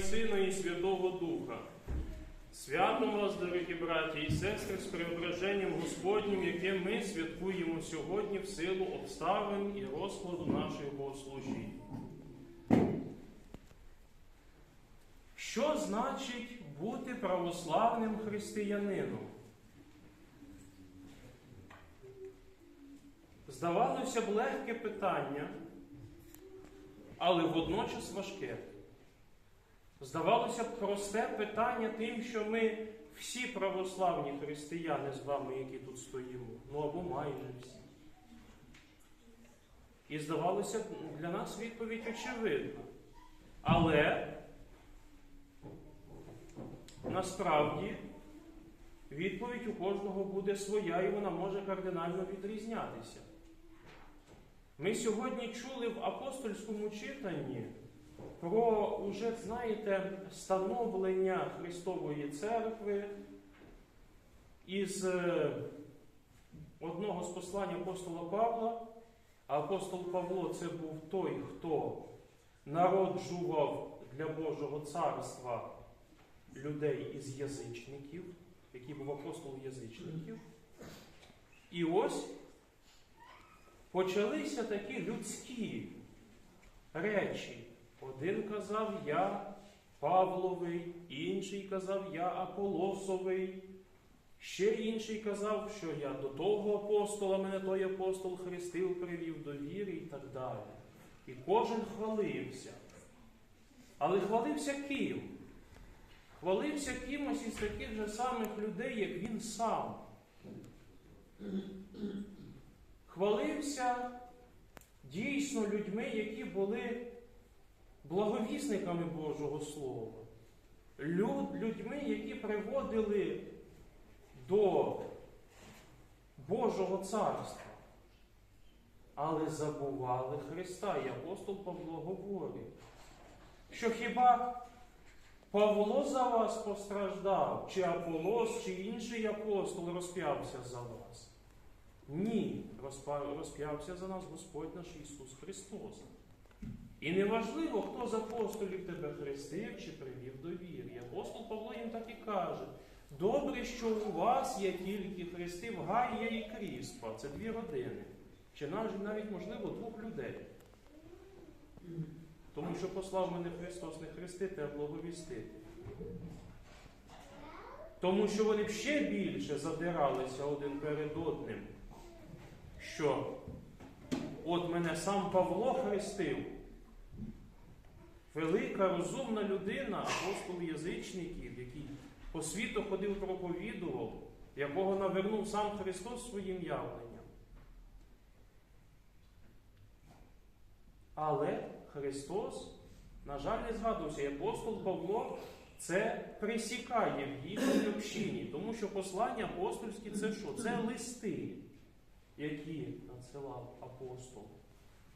Сина, і Святого Духа. Святом вас, дорогі браті і сестри, з преображенням Господнім, яке ми святкуємо сьогодні в силу обставин і розкладу наших богослужінь. Що значить бути православним християнином? Здавалося б, легке питання, але водночас важке. Здавалося б, просте питання тим, що ми всі православні християни з вами, які тут стоїмо, ну або майже всі. І здавалося б, для нас відповідь очевидна. Але насправді відповідь у кожного буде своя, і вона може кардинально відрізнятися. Ми сьогодні чули в апостольському читанні про уже, знаєте, становлення Христової церкви із е, одного з послань апостола Павла. Апостол Павло це був той, хто народжував для Божого царства людей із язичників, який був апостол язичників. І ось почалися такі людські речі. Один казав я Павловий, інший казав я Аполосовий, ще інший казав, що я до того апостола, мене той апостол хрестив, привів до віри і так далі. І кожен хвалився. Але хвалився ким? Хвалився кимось із таких же самих людей, як він сам. Хвалився дійсно людьми, які були благовісниками Божого Слова, Люд, людьми, які приводили до Божого царства, але забували Христа. І апостол Павло говорить, що хіба Павло за вас постраждав, чи Аполос, чи інший апостол розп'явся за вас? Ні, розп'явся за нас Господь наш Ісус Христос. І неважливо, хто з апостолів тебе хрестив чи привів до віри. Апостол Павло їм так і каже: добре, що у вас є тільки хрестив Гая і Кріспа. Це дві родини. Чи навіть, навіть, можливо, двох людей. Тому що послав мене Христос не хрестити, а благовістити. Тому що вони б ще більше задиралися один перед одним, що от мене сам Павло хрестив. Велика розумна людина, апостол язичників, який по світу ходив проповідував, якого навернув сам Христос своїм явленням. Але Христос, на жаль, не згадувався. І апостол Павло це присікає в їхній общині, тому що послання апостольські це що? Це листи, які надсилав апостол.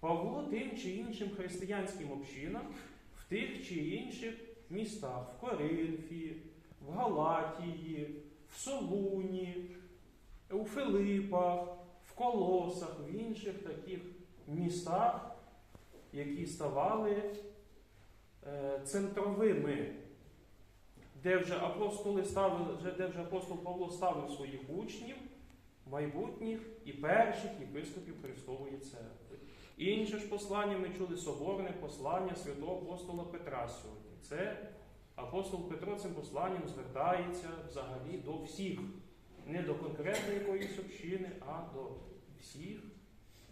Павло тим чи іншим християнським общинам тих чи інших містах, в Коринфі, в Галатії, в Солуні, у Филипах, в Колосах, в інших таких містах, які ставали е, центровими, де вже апостоли ставили, де вже апостол Павло ставив своїх учнів, майбутніх і перших єпископів Христової церкви. Інше ж послання ми чули соборне послання святого апостола Петра сьогодні. Це апостол Петро цим посланням звертається взагалі до всіх, не до конкретної якоїсь общини, а до всіх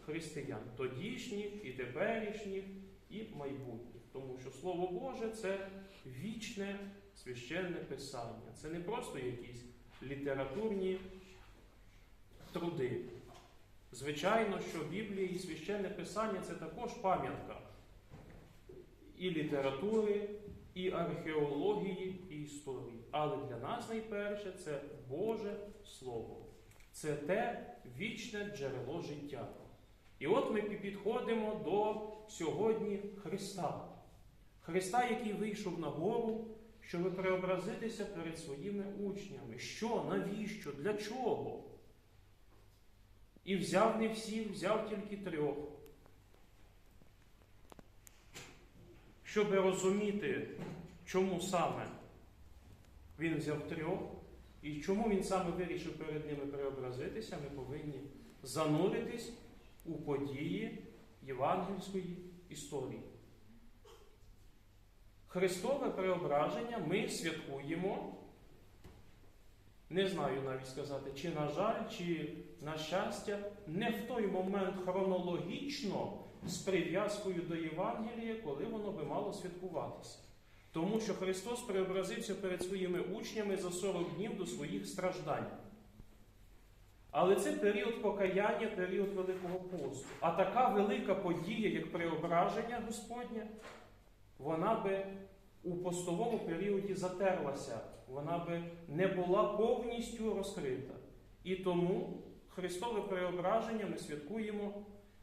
християн, тодішніх і теперішніх, і майбутніх. Тому що Слово Боже це вічне священне писання. Це не просто якісь літературні труди. Звичайно, що Біблія і священне писання це також пам'ятка і літератури, і археології, і історії. Але для нас найперше це Боже Слово. Це те вічне джерело життя. І от ми підходимо до сьогодні Христа. Христа, який вийшов на гору, щоб преобразитися перед своїми учнями. Що, навіщо, для чого? І взяв не всіх, взяв тільки трьох. Щоб розуміти чому саме він взяв трьох, і чому він саме вирішив перед ними преобразитися, ми повинні зануритись у події євангельської історії. Христове преображення ми святкуємо, не знаю навіть сказати, чи на жаль, чи на щастя, не в той момент хронологічно з прив'язкою до Євангелія, коли воно би мало святкуватися. Тому що Христос преобразився перед своїми учнями за 40 днів до своїх страждань. Але це період покаяння, період Великого посту. А така велика подія, як преображення Господнє, вона би у постовому періоді затерлася, вона би не була повністю розкрита. І тому Христове преображення ми святкуємо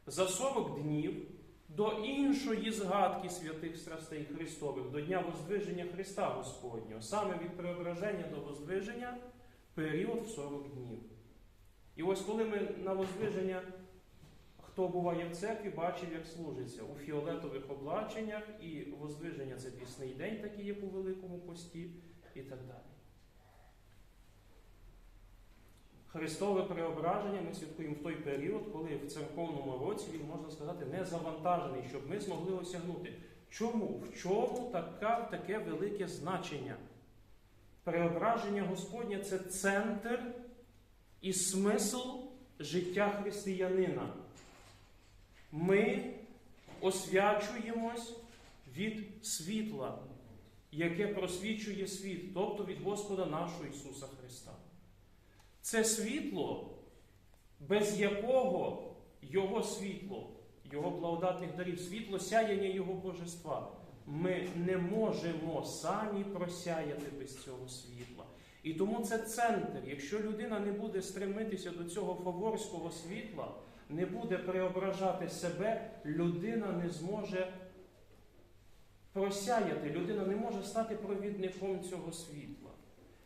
за 40 днів до іншої згадки святих страстей Христових, до Дня Воздвиження Христа Господнього. Саме від преображення до Воздвиження період в 40 днів. І ось коли ми на Воздвиження, хто буває в церкві, бачив, як служиться у фіолетових облаченнях, і Воздвиження це пісний день, такий як у Великому пості, і так далі. Христове преображення ми святкуємо в той період, коли в церковному році він, можна сказати, не завантажений, щоб ми змогли осягнути. Чому? В чому така, таке велике значення? Преображення Господнє це центр і смисл життя християнина. Ми освячуємось від світла, яке просвічує світ, тобто від Господа нашого Ісуса Христа. Це світло, без якого Його світло, Його благодатних дарів, світло сяяння Його Божества. Ми не можемо самі просяяти без цього світла. І тому це центр. Якщо людина не буде стремитися до цього фаворського світла, не буде преображати себе, людина не зможе просяяти, людина не може стати провідником цього світла.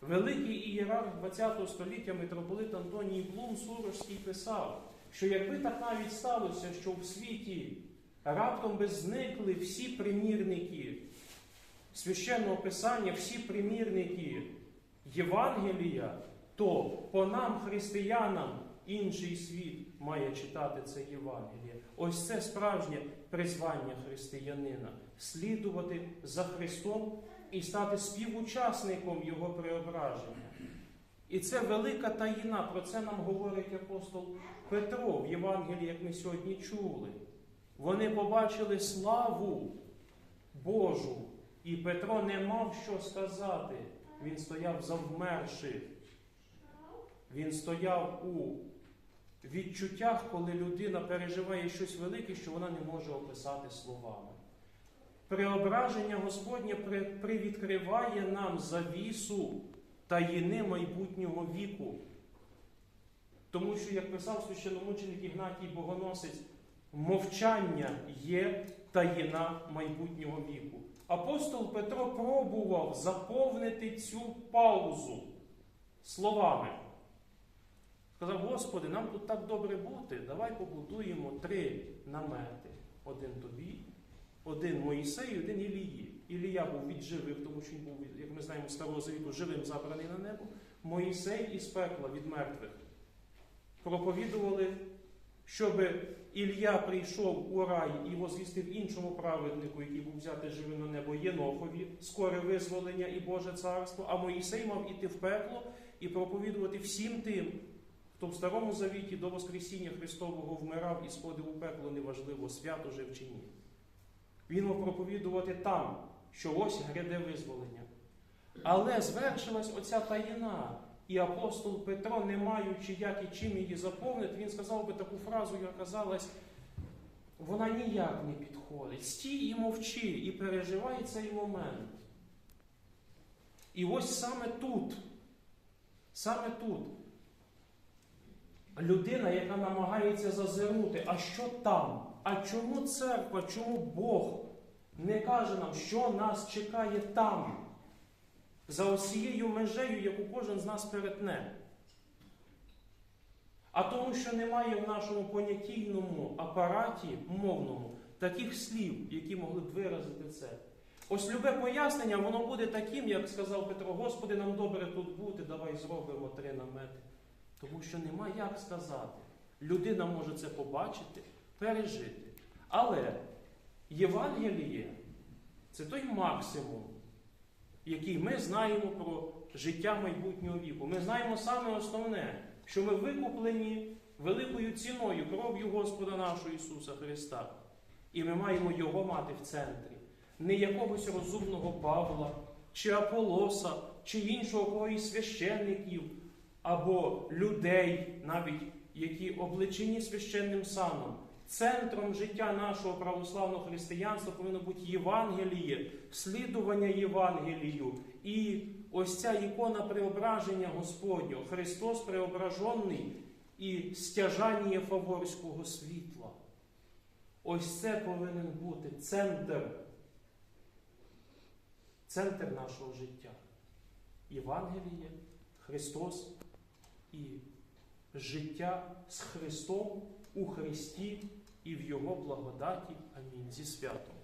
Великий ієрарх ХХ століття митрополит Антоній Блум Сурожський писав, що якби так навіть сталося, що в світі раптом би зникли всі примірники священного писання, всі примірники Євангелія, то по нам, християнам, інший світ має читати це Євангеліє. Ось це справжнє призвання християнина слідувати за Христом і стати співучасником Його преображення. І це велика таїна, про це нам говорить апостол Петро в Євангелії, як ми сьогодні чули. Вони побачили славу Божу, і Петро не мав що сказати. Він стояв завмерши. Він стояв у відчуттях, коли людина переживає щось велике, що вона не може описати словами. Преображення Господнє привідкриває нам завісу таїни майбутнього віку. Тому що, як писав священомученик Ігнатій Богоносець, мовчання є таїна майбутнього віку. Апостол Петро пробував заповнити цю паузу словами. Сказав, Господи, нам тут так добре бути, давай побудуємо три намети. Один тобі, один Моїсею, один Ілії. Ілія був від живих, тому що він був, як ми знаємо, старого завіту живим забраний на небо. Моїсей із пекла від мертвих. Проповідували, щоб Ілля прийшов у рай і возвістив іншому праведнику, який був взяти живим на небо Єнохові, скоре визволення і Боже царство, а Моїсей мав іти в пекло і проповідувати всім тим, хто в Старому Завіті до Воскресіння Христового вмирав і сходив у пекло, неважливо, свято жив чи ні. Він мав проповідувати там, що ось гряде визволення. Але звершилась оця таїна. І апостол Петро, не маючи як і чим її заповнити, він сказав би таку фразу, яка казалась, вона ніяк не підходить. Стій і мовчи, і переживай цей момент. І ось саме тут, саме тут, людина, яка намагається зазирнути, а що там? А чому церква, чому Бог не каже нам, що нас чекає там? За осією межею, яку кожен з нас перетне. А тому, що немає в нашому понятійному апараті мовному таких слів, які могли б виразити це. Ось любе пояснення, воно буде таким, як сказав Петро, Господи, нам добре тут бути, давай зробимо три намети. Тому що нема як сказати. Людина може це побачити, пережити. Але Євангеліє це той максимум, який ми знаємо про життя майбутнього віку. Ми знаємо саме основне, що ми викуплені великою ціною кров'ю Господа нашого Ісуса Христа. І ми маємо Його мати в центрі. Не якогось розумного Павла, чи Аполоса, чи іншого когось священників, або людей, навіть які обличені священним саном. Центром життя нашого православного християнства повинно бути Євангеліє, слідування Євангелію. І ось ця ікона преображення Господнього, Христос преображений і стяжання фаворського світла. Ось це повинен бути центр, центр нашого життя. Євангеліє, Христос і життя з Христом у Христі і в Його благодаті. Амінь. Зі святом.